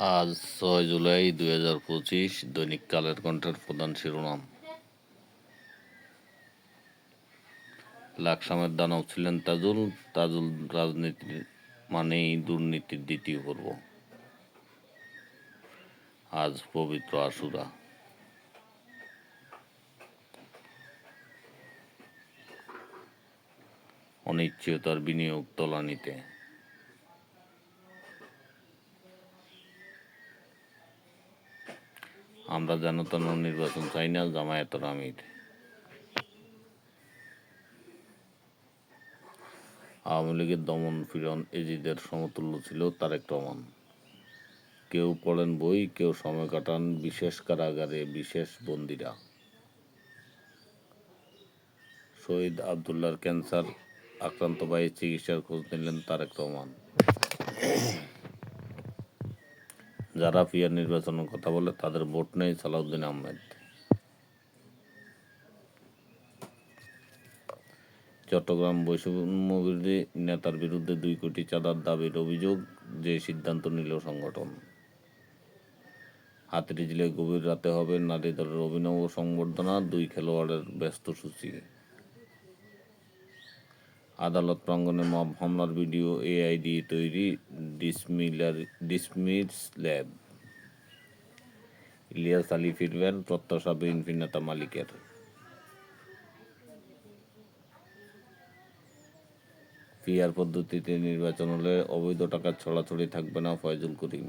আজ ছয় জুলাই দুই হাজার পঁচিশ দৈনিক কালের কণ্ঠের প্রধান শিরোনাম। লাকসামের দানব ছিলেন তাজুল তাজুল রাজনীতির মানেই দুর্নীতির দ্বিতীয় পর্ব। আজ পবিত্র আশুরা। অনিশ্চয়তার বিনিয়োগ তলানিতে। আমরা যেন তেন নির্বাচন চাই না জামায়াতের আমির। আওয়ামী লীগের দমন পীড়ন এজিদের সমতুল্য ছিল তারেক রহমান। কেউ পড়েন বই, কেউ সময় কাটান বিশেষ কারাগারে বিশেষ বন্দিরা। শহীদ আবদুল্লার ক্যান্সার আক্রান্ত ভাইয়ের চিকিৎসার খোঁজ নিলেন তারেক রহমান। যারা পিয়ার নির্বাচনের কথা বলে, তাদের ভোট নেই সালাউদ্দিন আহমেদ। চট্টগ্রাম বৈষম্যবিরোধী নেতার বিরুদ্ধে দুই কোটি চাঁদার দাবির অভিযোগ, যে সিদ্ধান্ত নিল সংগঠন। হাতিরঝিলে গভীর রাতে হবে নারী দলের অভিনব সংবর্ধনা, দুই খেলোয়াড়ের ব্যস্ত সূচি। আদালত প্রাঙ্গণে মব হামলার ভিডিও এআই দিয়ে তৈরি ডিসমিলার ডিসমিস ল্যাব। ইলিয়াস আলী ফিরবেন প্রত্যাশা বিএনপি নেতা মালিকের। পিআর পদ্ধতিতে নির্বাচন হলে অবৈধ টাকা ছড়াছড়ি থাকবে না ফয়জুল করিম।